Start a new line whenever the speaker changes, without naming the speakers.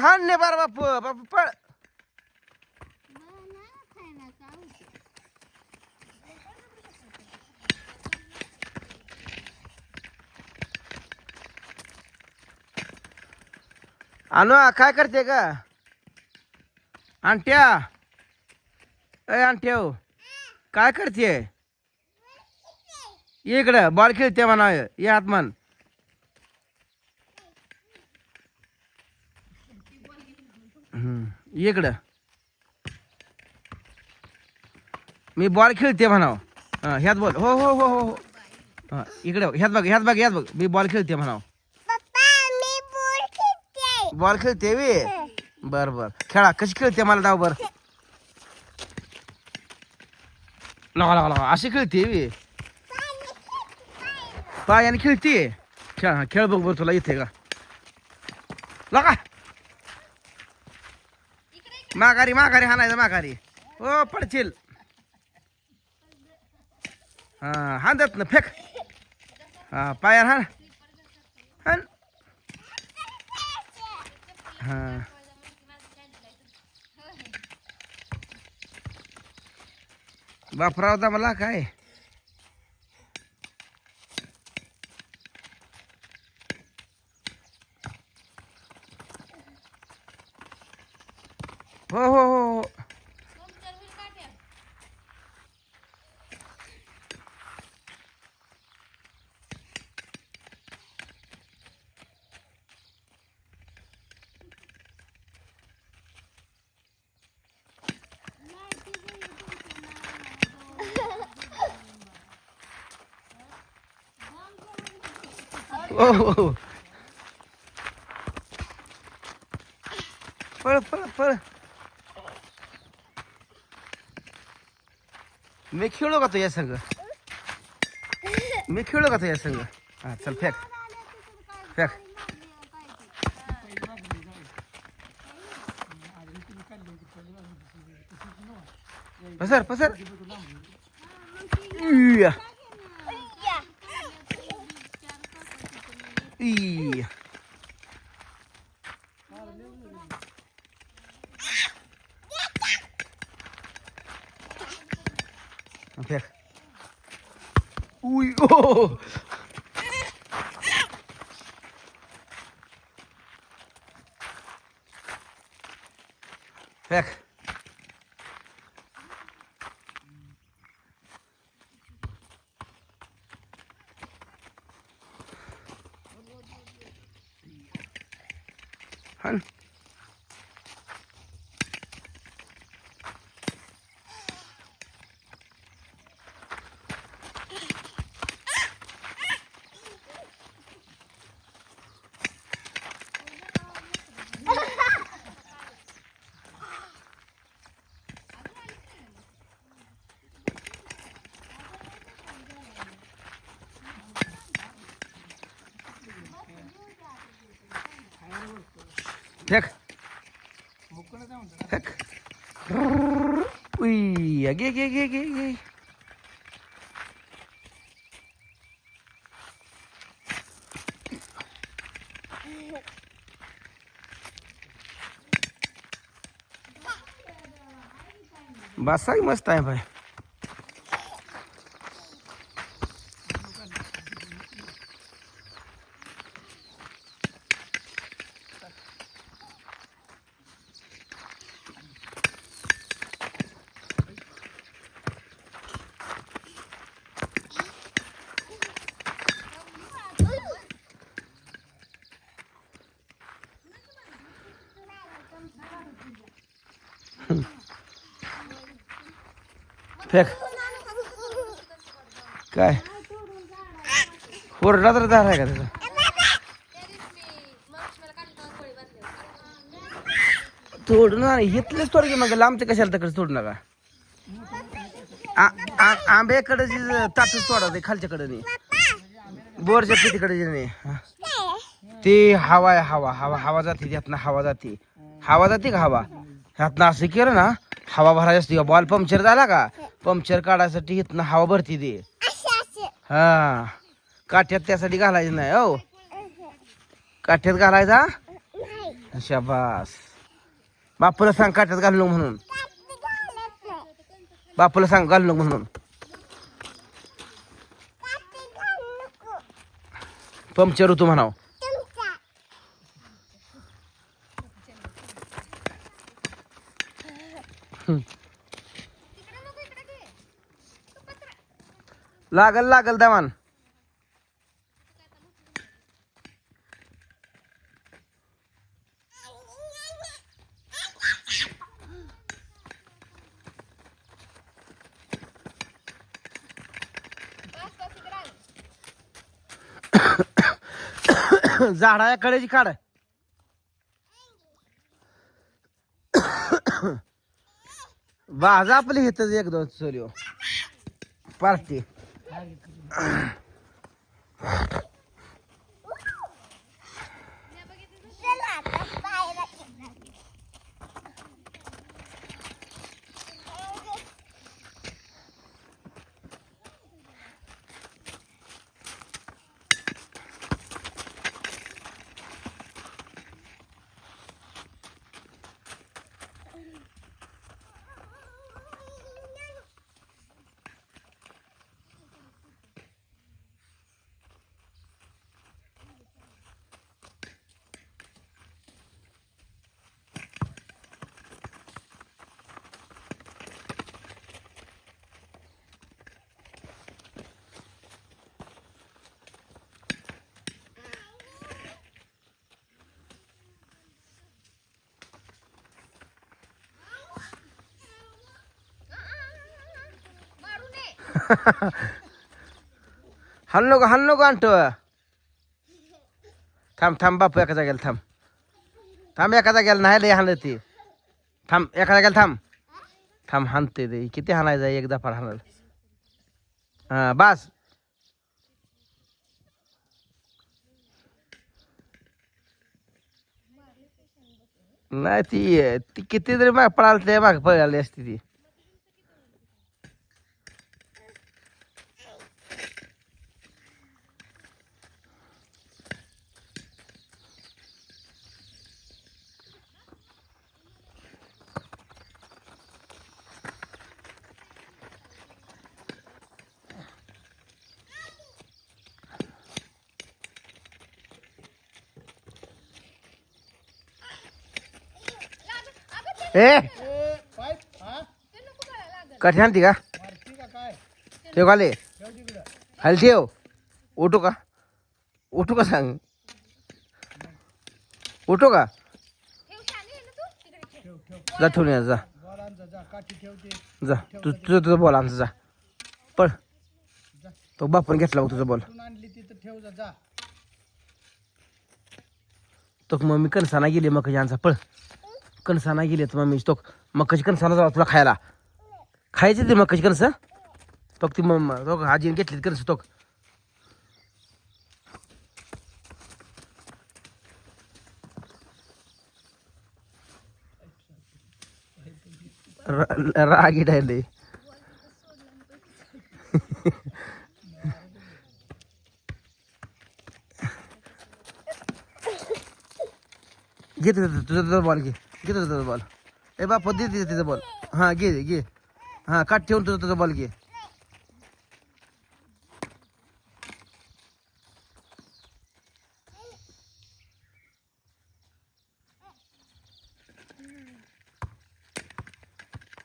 हाण बार बारा बापू बापू पळ. अनु काय करते का आणट्या अय आणट्याव हो. काय करते? इकडं बॉल खेळते म्हणा ये आत्मन इकडं. मी बॉल खेळते म्हणाव. हा, ह्यात बॉल. हो हो हो हो हो. इकडं ह्यात बघ ह्यात बघ ह्यात बघ. मी बॉल खेळते म्हणाव. बॉल खेळते. वी? बर बर. खेळा कशी खेळते मला दाव बर. लगा लगा लगा. अशी खेळते वी? पायाने खेळते खेळ हा खेळ बघ बर तुला येते का? लगा. माघारी माघारी हाणायचं माघारी. हो पडशील. हा हांदत ना फेक. हा पायार हाण. हाण. हा. बापराव दा मला काय? हो हो हो हो ओ हो, हो. पळ पळ पळ मी खेळू का तुझ्या संग? मी खेळू का तुझ्या संग? हा चल फेक. फेक. पसर पसर. इया. इया. น้องเพียกอุ้ยโอ้เพียกฮัล फेक. फेक. उई गे गे गे गे गे बसाही मस्त आहे भाई. फेक. काय? ओरडा तर झाला आहे का त्याचा? तोड ना इथलेच तोड की मग. लांबचे कशाला तकडे तोडणार आंब्याकडे जे ताटच खालच्याकडे नाही बोरच्या तिकडे नाही ते हवा आहे हवा. हवा हवा जाते त्यातनं हवा जाते. हवा जाते का हवा? ह्यातनं असं केलं ना हवा भरायची असते बॉल पंक्चर झाला का पंक्चर काढायसाठी इथनं हवा भरती दे हा. काठ्यात त्यासाठी घालायचं नाही हो. काठ्यात घालायचा? शाबास. बापूला सांग काट्यात घालू नको म्हणून. बापूला सांग घालू नको म्हणून. पंक्चर होतो म्हणाव. लागल लागल दमान झाडा कडेची काढ. बाजा आपली घेतच एक दोन चोरी पार्टी. हल नको हल नको आणतो थांब थांब बापू एका जागेला थांब. थांब एका जागेला नाही लय हाणलं ते थांब एका जागेला थांब. थांब हाणते ते किती हाणायचं आहे? एकदा फार हाणाल. हां बास. नाही ती ती कितीतरी माग पळाली ते माग पळाली असती ती. ए कठी आणती का? ठेव खाली. खाली ठेव. उठू का? उठू का सांग? उठू का? जा ठेवून जा. जा. तू तुझं तुझं बोल आमचं जा. पळ. तो बापून घेतला तुझं बोल. तो मग मी कणसाना गेली मग यांचा पळ. कणसाना गेले तर मग मी तो मकाची कणसाना जावा तुला खायला. खायचे ते मकाची कणस? तो ती मग तो आजीने घेतलीत कणस तो. रागी डायले घे तुझं तुझं बॉल घे. घे तुझा बॉल ए बाप दे तिथे तिचा बॉल हां घे घे. हां काट ठेवून तुझा तुझा बॉल घे.